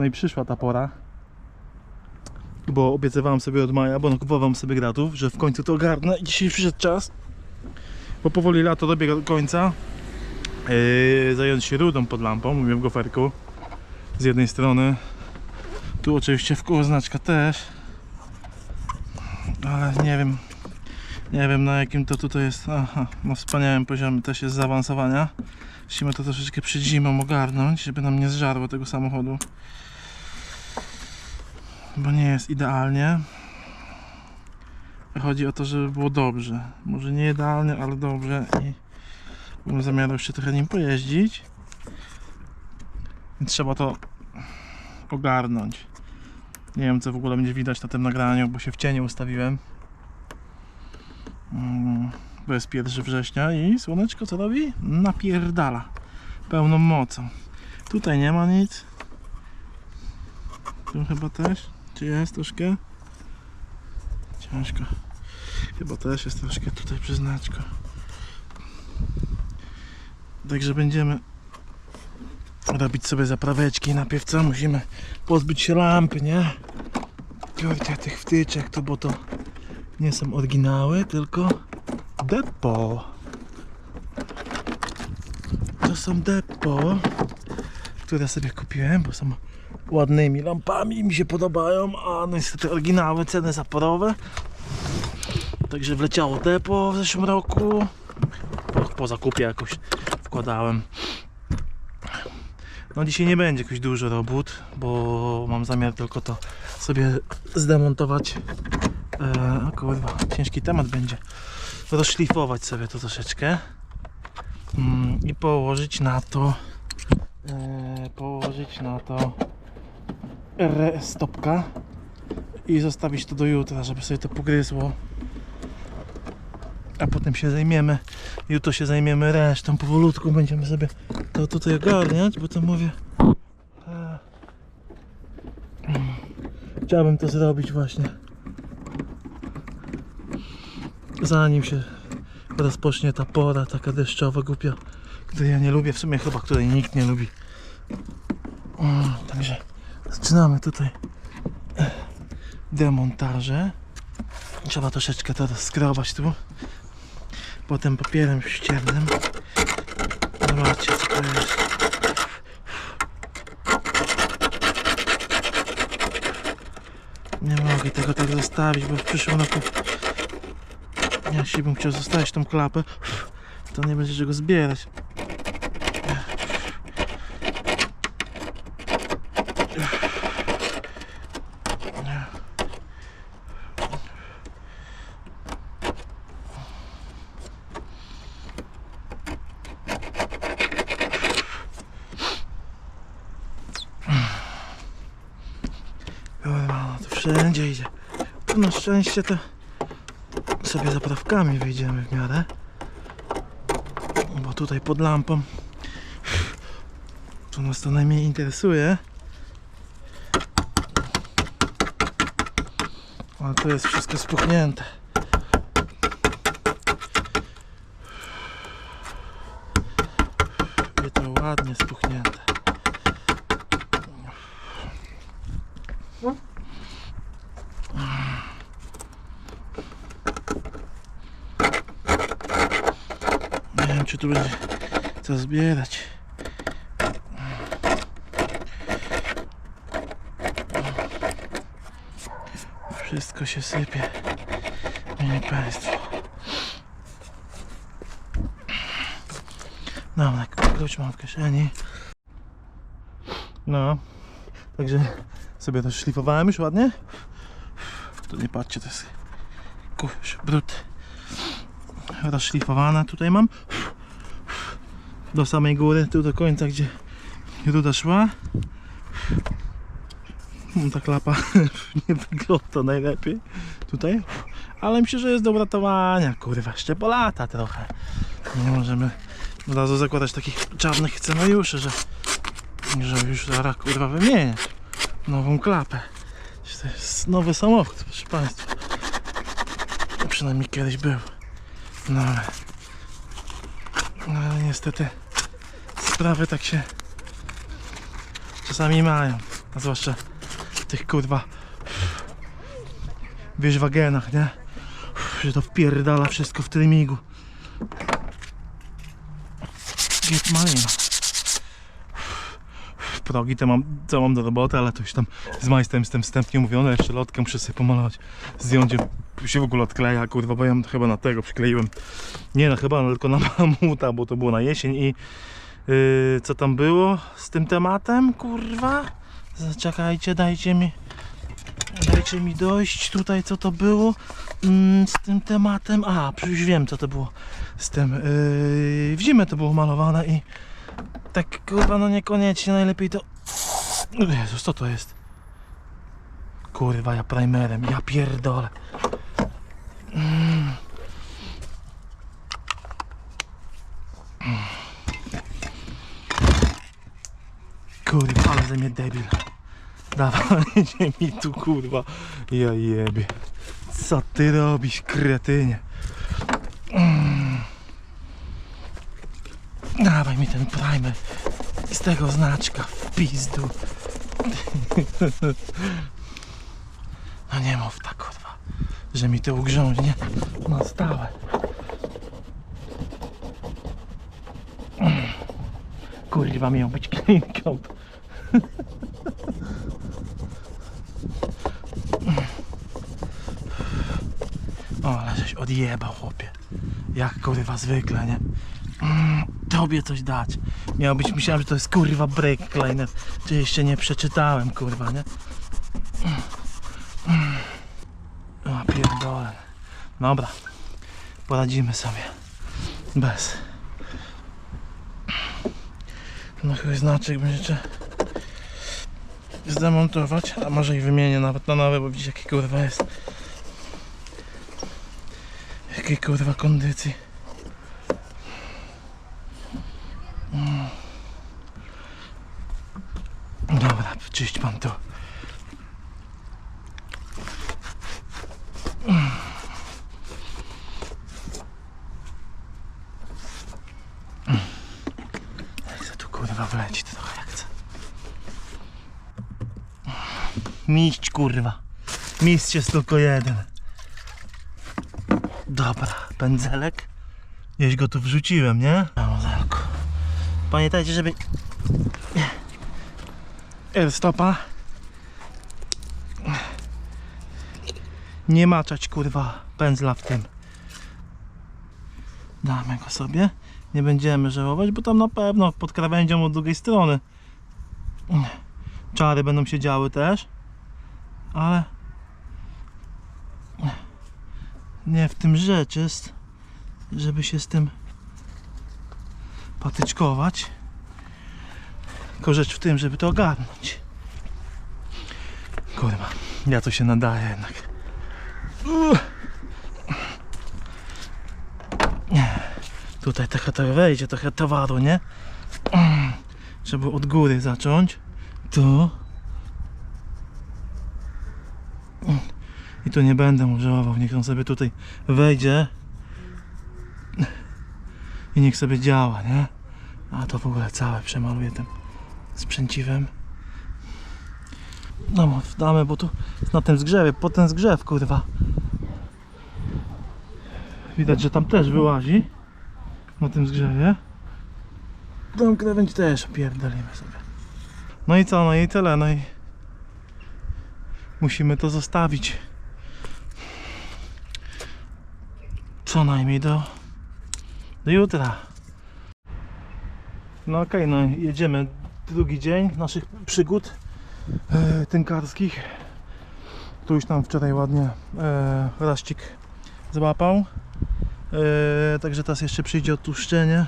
No i przyszła ta pora, bo obiecywałem sobie od maja, bo nakupowałem sobie gratów, że w końcu to ogarnę i dzisiaj przyszedł czas, bo powoli lato dobiega do końca. Yy, zająć się rudą pod lampą, mówię w goferku, z jednej strony. Tu oczywiście w znaczka też, ale nie wiem, nie wiem na jakim to tutaj jest, aha, na wspaniałym poziomie też jest zaawansowania. Musimy to troszeczkę przed zimą ogarnąć, żeby nam nie zżarło tego samochodu. Bo nie jest idealnie. Chodzi o to, żeby było dobrze. Może nie idealnie, ale dobrze i mam zamiar jeszcze trochę nim pojeździć. Więc trzeba to ogarnąć. Nie wiem co w ogóle będzie widać na tym nagraniu, bo się w cieniu ustawiłem. Mm, Bo jest 1 września i słoneczko co robi? Napierdala pełną mocą. Tutaj nie ma nic. Tu chyba też. Czy jest troszkę? Ciężko. Chyba też jest troszkę tutaj przyznaczko. Także będziemy robić sobie zapraweczki. Najpierw co? Musimy pozbyć się lampy, nie? Kurde, tych wtyczek to bo to nie są oryginały, tylko depo. To są depo, które sobie kupiłem, bo są ładnymi lampami mi się podobają, a no niestety oryginały, ceny zaporowe. Także wleciało depo w zeszłym roku. Po, po zakupie jakoś wkładałem. No dzisiaj nie będzie jakoś dużo robót, bo mam zamiar tylko to sobie zdemontować. E, o kurwa, ciężki temat będzie. Rozszlifować sobie to troszeczkę. Mm, I położyć na to e, położyć na to re- stopka i zostawić to do jutra, żeby sobie to pogryzło. A potem się zajmiemy, jutro się zajmiemy resztą, powolutku będziemy sobie to tutaj ogarniać, bo to mówię e, chciałbym to zrobić właśnie zanim się rozpocznie ta pora taka deszczowa, głupia, której ja nie lubię, w sumie chyba której nikt nie lubi. Także zaczynamy tutaj e, demontaże. Trzeba troszeczkę to skrobać tu. Potem papierem ściernym. Zobaczcie co to jest. Nie mogę tego tak zostawić, bo w przyszłym roku jeśli bym chciał zostawić tą klapę, to nie będzie czego zbierać. Kurwa, no to wszędzie idzie. Na szczęście to sobie zaprawkami wyjdziemy w miarę. Bo tutaj pod lampą to nas to najmniej interesuje. Ale to jest wszystko spuchnięte. I to ładnie spuchnięte. Nie wiem czy tu będzie co zbierać. Wszystko się sypie. Mili Państwo. Tak klucz mam w kieszeni. No, także sobie to szlifowałem już ładnie. Tu nie patrzcie, to jest kurz, brud rozszlifowane tutaj mam do samej góry, tu do końca gdzie ruda szła ta klapa nie wygląda najlepiej tutaj ale myślę, że jest do uratowania kurwa, jeszcze po lata trochę. Nie możemy od razu zakładać takich czarnych scenariuszy, że że już zaraz kurwa wymieniać nową klapę. To jest nowy samochód, proszę Państwa. Przynajmniej kiedyś był. No ale, no ale niestety sprawy tak się czasami mają. A zwłaszcza tych kurwa wiesz wagenach, nie? Że to wpierdala wszystko w trymigu. Get malina. Progi to mam, co mam do roboty, ale to już tam z majstrem jestem wstępnie umówiony, jeszcze lotkę muszę sobie pomalować. Zdjąć się w ogóle odkleja, kurwa, bo ja chyba na tego przykleiłem. Nie no, chyba tylko na mamuta, bo to było na jesień i yy, co tam było z tym tematem, kurwa? Zaczekajcie, dajcie mi dajcie mi dojść tutaj, co to było mm, z tym tematem. A, już wiem, co to było z tym. Yy, w zimę to było malowane i tak, kurwa, no niekoniecznie najlepiej to... Jezus, co to jest? Kurwa, ja primerem, ja pierdolę. Mm. Kurwa, ale ze mnie debil. Dawajcie mi tu kurwa. Ja jebie. Co ty robisz, kretynie? Mm. Dawaj mi ten primer z tego znaczka w pizdu. No nie mów tak kurwa, że mi to ugrząźnie na stałe. Mm. Kurwa miał być clean coat. Żeś odjebał, chłopie. Jak kurwa zwykle, nie? Mm, tobie coś dać. Miał być, myślałem, że to jest kurwa break cleaner. Czy jeszcze nie przeczytałem, kurwa, nie? Mm. O, pierdolę. Dobra. Poradzimy sobie. Bez. No chyba znaczek będzie trzeba zdemontować, a może i wymienię nawet na nowe, bo widzisz jaki kurwa jest. Jakiej kurwa kondycji. Mm. Dobra, czyść pan to. To trochę jak chcę. Mistrz kurwa. Mistrz jest tylko jeden. Dobra, pędzelek. Jeś go tu wrzuciłem, nie? Pędzelku. Pamiętajcie, żeby... stopa. Nie maczać kurwa pędzla w tym. Damy go sobie. Nie będziemy żałować, bo tam na pewno pod krawędzią od drugiej strony czary będą się działy też. Ale nie w tym rzecz jest, żeby się z tym patyczkować. Tylko rzecz w tym, żeby to ogarnąć. Kurwa, ja to się nadaję jednak. Tutaj trochę to wejdzie, trochę towaru, nie? Trzeba od góry zacząć. Tu. I tu nie będę mu żałował, niech on sobie tutaj wejdzie i niech sobie działa, nie? A to w ogóle całe przemaluję tym sprzęciwem. No damy, bo tu na tym zgrzewie, po ten zgrzew, kurwa. Widać, że tam też wyłazi na tym zgrzewie. Tą krawędź też opierdolimy sobie. No i co, no i tyle, no i musimy to zostawić co najmniej do, do jutra. No okej, no jedziemy drugi dzień naszych przygód e, tynkarskich. Tu już nam wczoraj ładnie e, raścik złapał. E, także teraz jeszcze przyjdzie odtłuszczenie.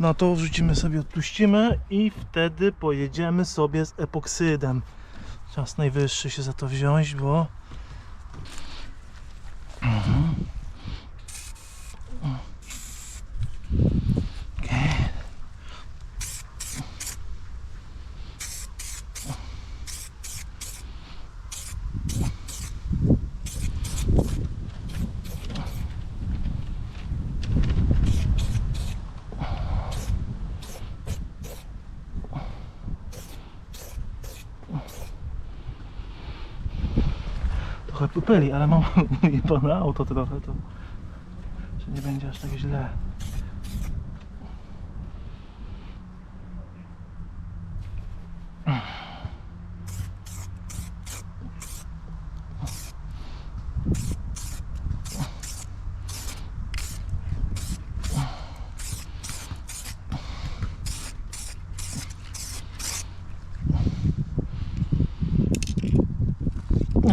Na to wrzucimy sobie, odtłuścimy i wtedy pojedziemy sobie z epoksydem. Czas najwyższy się za to wziąć, bo Mhm. Okej. Trochę pyli, ale mam jebane auto trochę, to nie będzie aż tak źle.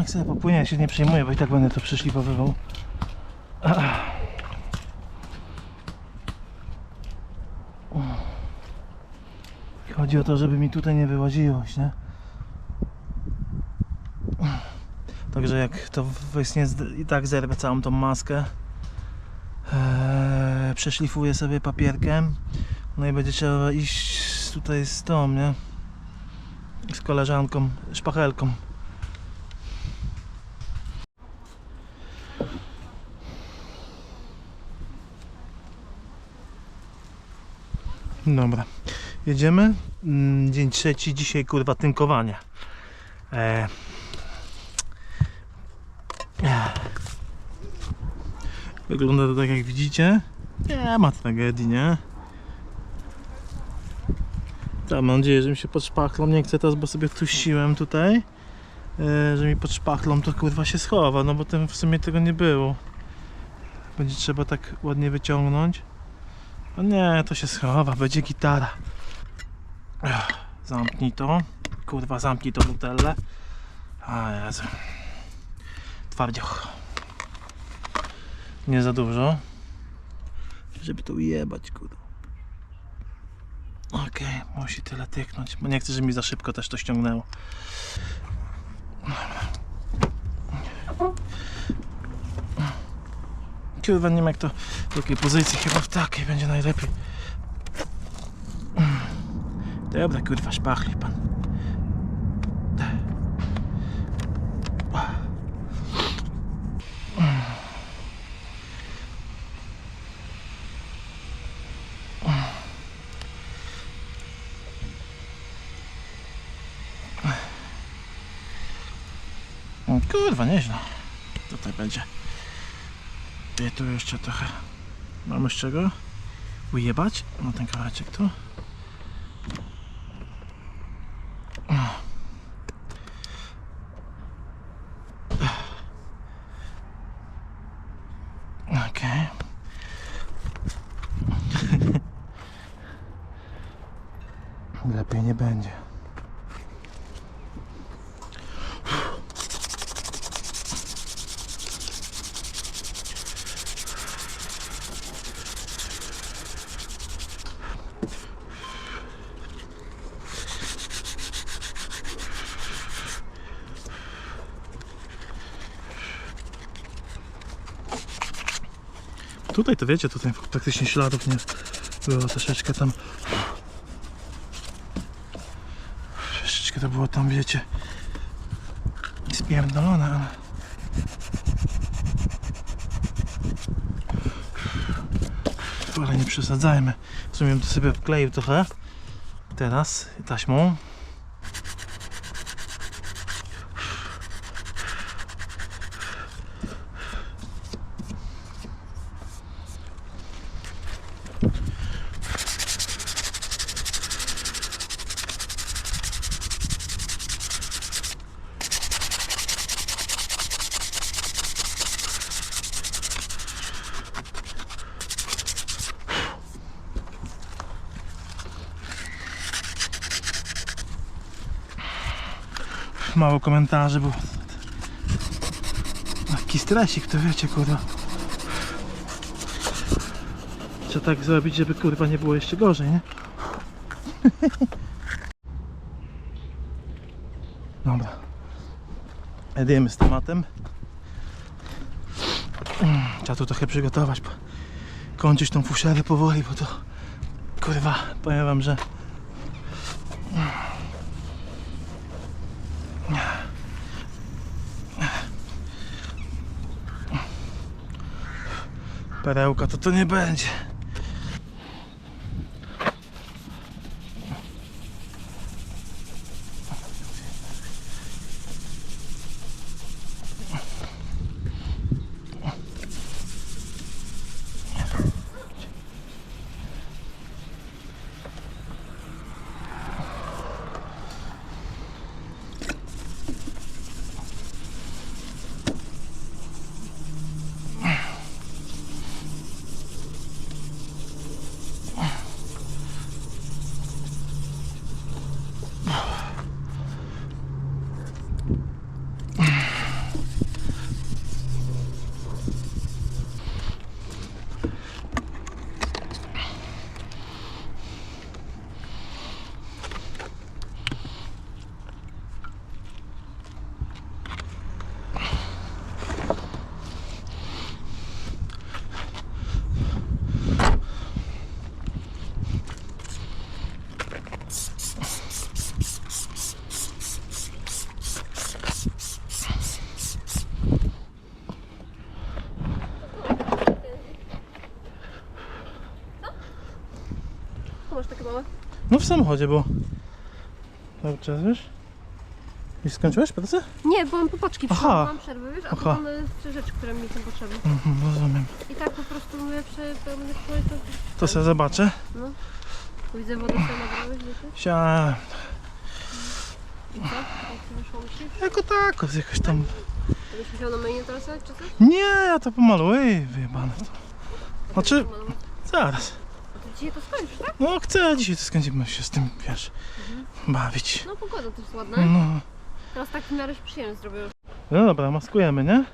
Jak sobie popłynie, ja się nie przejmuję, bo i tak będę to przyszlifowywał. Ach. Chodzi o to, żeby mi tutaj nie wyłaziło, nie? Także jak to zd- i tak zerwę całą tą maskę. Eee, przeszlifuję sobie papierkiem. No i będzie trzeba iść tutaj z tą, nie? Z koleżanką, szpachelką. Dobra, jedziemy. Mm, Dzień trzeci, dzisiaj kurwa tynkowanie. E... Wygląda to tak jak widzicie. Nie ma tragedii, nie? Tak, mam nadzieję, że mi się pod szpachlą nie chce teraz, bo sobie tuściłem tutaj. E, że mi pod szpachlą to kurwa się schowa, no bo ten w sumie tego nie było. Będzie trzeba tak ładnie wyciągnąć. No nie, to się schowa, będzie gitara. Zamknij to. Kurwa, zamknij to nutellę. A Jezu. Twardzioch. Nie za dużo. Żeby to ujebać, kurwa. Okej, musi tyle tyknąć, bo nie chcę, żeby mi za szybko też to ściągnęło. Kurwa, nie jak to w jakiej pozycji, chyba w takiej będzie najlepiej. Dobra, kurwa, szpachli pan. O, Kurwa, nieźle. Tutaj będzie. I tu jeszcze trochę mamy z czego ujebać. No ten kawałeczek tu. Okej. Lepiej nie będzie. Tutaj to wiecie, tutaj praktycznie śladów nie było troszeczkę tam. Troszeczkę to było tam, wiecie, spierdolone, ale. Ale nie przesadzajmy. W sumie to sobie wkleił trochę. Teraz taśmą. Mało komentarzy, bo taki stresik, to wiecie, kurwa. Trzeba tak zrobić, żeby kurwa nie było jeszcze gorzej, nie? Dobra. Jedziemy z tematem. Trzeba tu trochę przygotować, kończyć tą fuszerę powoli, bo to kurwa, powiem wam, że perełka to to nie będzie. To masz takie małe? No w samochodzie było. Cały czas, wiesz? Już skończyłeś pracę? Nie, bo mam popaczki, Aha. mam przerwy, wiesz, a Aha. tu mamy trzy rzeczy, które mi są potrzebne. Mhm, rozumiem. I tak po prostu mówię, przy pełnych to, To sobie zobaczę. no. Widzę wodę sobie nagrałeś, wiecie? Siałem. I co? Jak ci wyszło myślisz? Jako tako, z jakoś tam... Będziesz musiał na mainie teraz czy coś? Nie, ja to pomaluję, wyjebane to. Znaczy, zaraz. Dzisiaj to skończysz, tak? No chcę dzisiaj to skończymy się z tym, wiesz, bawić. No pogoda też ładna. No. Teraz tak w miarę się przyjemnie zrobiło. no dobra, maskujemy, nie?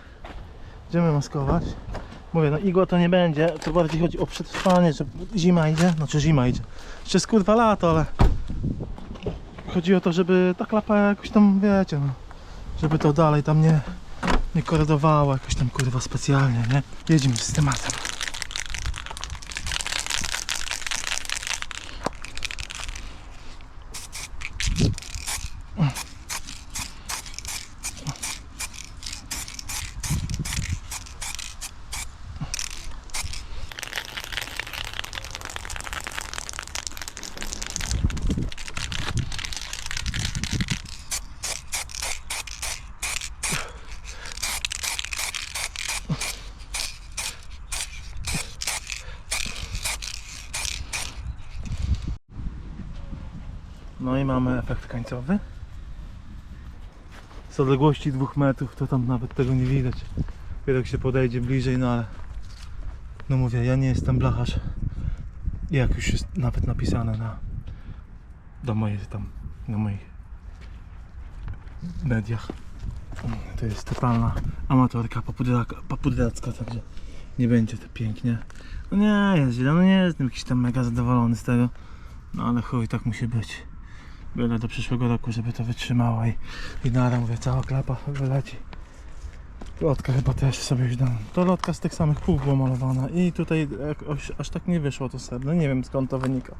Będziemy maskować. Mówię, no igła to nie będzie, to bardziej chodzi o przetrwanie, że zima idzie, znaczy zima idzie. Jeszcze jest kurwa lato, ale chodzi o to, żeby ta klapa jakoś tam, wiecie, no, żeby to dalej tam nie, nie korydowało jakoś tam kurwa specjalnie, nie? Jedziemy z tematem. No i mamy efekt końcowy. Z odległości dwóch metrów to tam nawet tego nie widać. Dopiero Jak się podejdzie bliżej, no ale no mówię, ja nie jestem blacharz. Jak już jest nawet napisane na do mojej tam, na moich mediach. To jest totalna amatorka papudracka, także nie będzie to pięknie. No nie jest źle, no nie jestem jakiś tam mega zadowolony z tego. No ale chuj, tak musi być. Byle do przyszłego roku, żeby to wytrzymało i, i nara, mówię, cała klapa wyleci. Lotka chyba też sobie już dam. To lotka z tych samych pół była i tutaj jakoś, aż tak nie wyszło to sedno. Nie wiem skąd to wynika.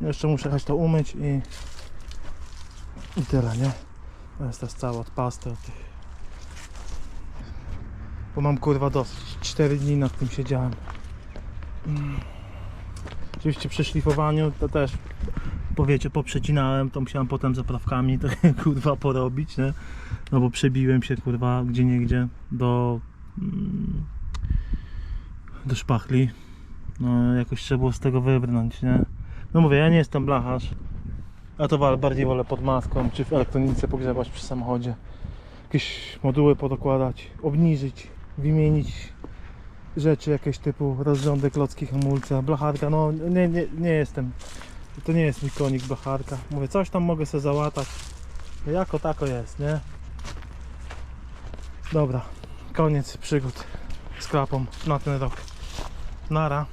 Jeszcze muszę jechać to umyć i i tyle, nie? To jest też cała od pasty, od tych... Bo mam kurwa dosyć. 4 dni nad tym siedziałem. Mm. Oczywiście przy szlifowaniu to też powiecie, poprzecinałem, to musiałem potem zaprawkami to kurwa porobić, nie? No bo przebiłem się kurwa gdzie niegdzie do mm, do szpachli. No jakoś trzeba było z tego wybrnąć, nie? No mówię, ja nie jestem blacharz. Ja to bardziej wolę pod maską, czy w elektronice pogrzebać przy samochodzie. Jakieś moduły podokładać, obniżyć, wymienić rzeczy jakieś typu rozrządy, klocki, hamulce, blacharka, no nie, nie, nie jestem. To nie jest mój konik blacharka. Mówię, coś tam mogę sobie załatać. No Jako tako jest, nie? Dobra, koniec przygód z klapą na ten rok. Nara.